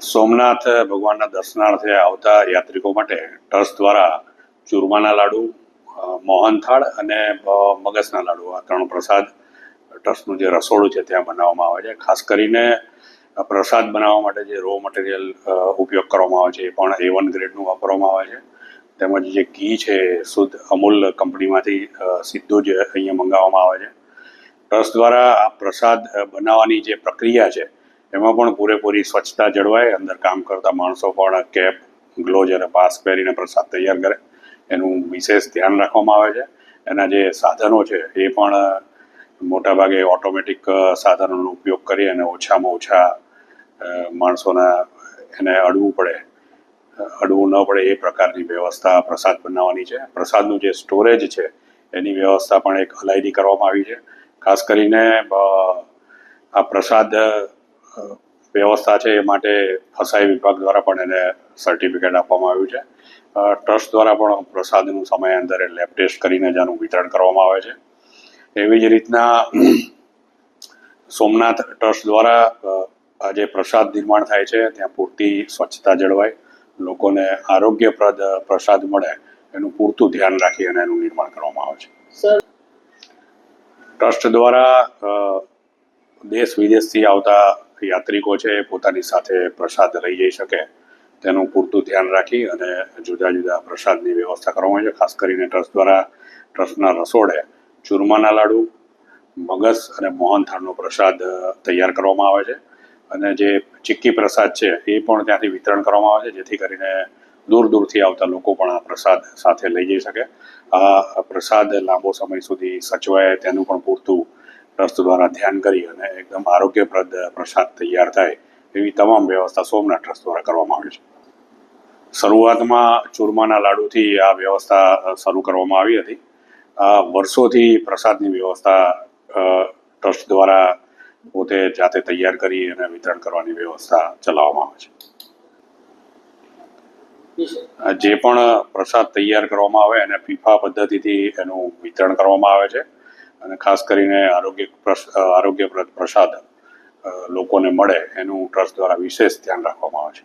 સોમનાથ ભગવાનના દર્શનાર્થે આવતા યાત્રિકો માટે ટ્રસ્ટ દ્વારા ચૂરમાના લાડુ મોહનથાળ અને મગજના લાડુ, આ ત્રણ પ્રસાદ ટ્રસ્ટનું જે રસોડું છે ત્યાં બનાવવામાં આવે છે. ખાસ કરીને પ્રસાદ બનાવવા માટે જે રો મટીરિયલ ઉપયોગ કરવામાં આવે છે એ પણ એ વન ગ્રેડનું વાપરવામાં આવે છે. તેમજ જે ઘી છે શુદ્ધ અમૂલ કંપનીમાંથી સીધું જ અહીંયા મંગાવવામાં આવે છે. ટ્રસ્ટ દ્વારા આ પ્રસાદ બનાવવાની જે પ્રક્રિયા છે એમાં પણ પૂરેપૂરી સ્વચ્છતા જળવાય, અંદર કામ કરતા માણસો પણ કેપ ગ્લોઝ અને માસ્ક પહેરીને પ્રસાદ તૈયાર કરે. એનું વિશેષ ધ્યાન રાખવામાં આવે છે. એના જે સાધનો છે, એ પણ મોટાભાગે ઓટોમેટિક સાધનોનો ઉપયોગ કરી અને ઓછામાં ઓછા માણસોના એને અડવું પડે. અડવું ન પડે એ પ્રકારની વ્યવસ્થા પ્રસાદ બનાવવાની છે. પ્રસાદનું જે સ્ટોરેજ છે, એની વ્યવસ્થા પણ એક અલાયદી કરવામાં આવી છે. ખાસ કરીને આ પ્રસાદ વ્યવસ્થા છે એ માટે ફસાઈ વિભાગ દ્વારા પણ એને સર્ટિફિકેટ આપવામાં આવ્યું છે. ટ્રસ્ટ દ્વારા પણ પ્રસાદનું સમયાંતરે લેબ ટેસ્ટ કરીને જેનું વિતરણ કરવામાં આવે છે. એવી જ રીતના સોમનાથ ટ્રસ્ટ દ્વારા આજે આ જે પ્રસાદ નિર્માણ થાય છે ત્યાં પૂરતી સ્વચ્છતા જળવાય લોકોને આરોગ્યપ્રદ પ્રસાદ મળે એનું પૂરતું ધ્યાન રાખી અને એનું નિર્માણ કરવામાં આવે છે. ટ્રસ્ટ દ્વારા દેશ વિદેશથી આવતા યાત્રિકો છે એ પોતાની સાથે પ્રસાદ લઈ જઈ શકે. તેનું પૂરતું ધ્યાન રાખી અને જુદા જુદા પ્રસાદની વ્યવસ્થા કરવામાં આવે છે. ખાસ કરીને ટ્રસ્ટ દ્વારા ટ્રસ્ટના રસોડે ચૂરમાના લાડુ, મગસ અને મોહનથાળનો પ્રસાદ તૈયાર કરવામાં આવે છે. અને જે ચિક્કી પ્રસાદ છે એ પણ ત્યાંથી વિતરણ કરવામાં આવે છે. જેથી કરીને દૂર દૂરથી આવતા લોકો પણ આ પ્રસાદ સાથે લઈ જઈ શકે. આ પ્રસાદ લાંબો સમય સુધી સચવાય તેનું પણ પૂરતું ટ્રસ્ટ દ્વારા ધ્યાન કરી અને એકદમ આરોગ્યપ્રદ પ્રસાદ તૈયાર થાય એવી તમામ વ્યવસ્થા સોમનાથ ટ્રસ્ટ દ્વારા કરવામાં આવી છે. શરૂઆતમાં ચૂરમાના લાડુથી આ વ્યવસ્થા શરૂ કરવામાં આવી હતી. આ વર્ષોથી પ્રસાદની વ્યવસ્થા ટ્રસ્ટ દ્વારા પોતે જાતે તૈયાર કરી અને વિતરણ કરવાની વ્યવસ્થા ચલાવવામાં આવે છે. જે પણ પ્રસાદ તૈયાર કરવામાં આવે એને ફીફા પદ્ધતિથી એનું વિતરણ કરવામાં આવે છે. અને ખાસ કરીને આરોગ્ય આરોગ્યપ્રદ પ્રસાદ લોકોને મળે એનું ટ્રસ્ટ દ્વારા વિશેષ ધ્યાન રાખવામાં આવે છે.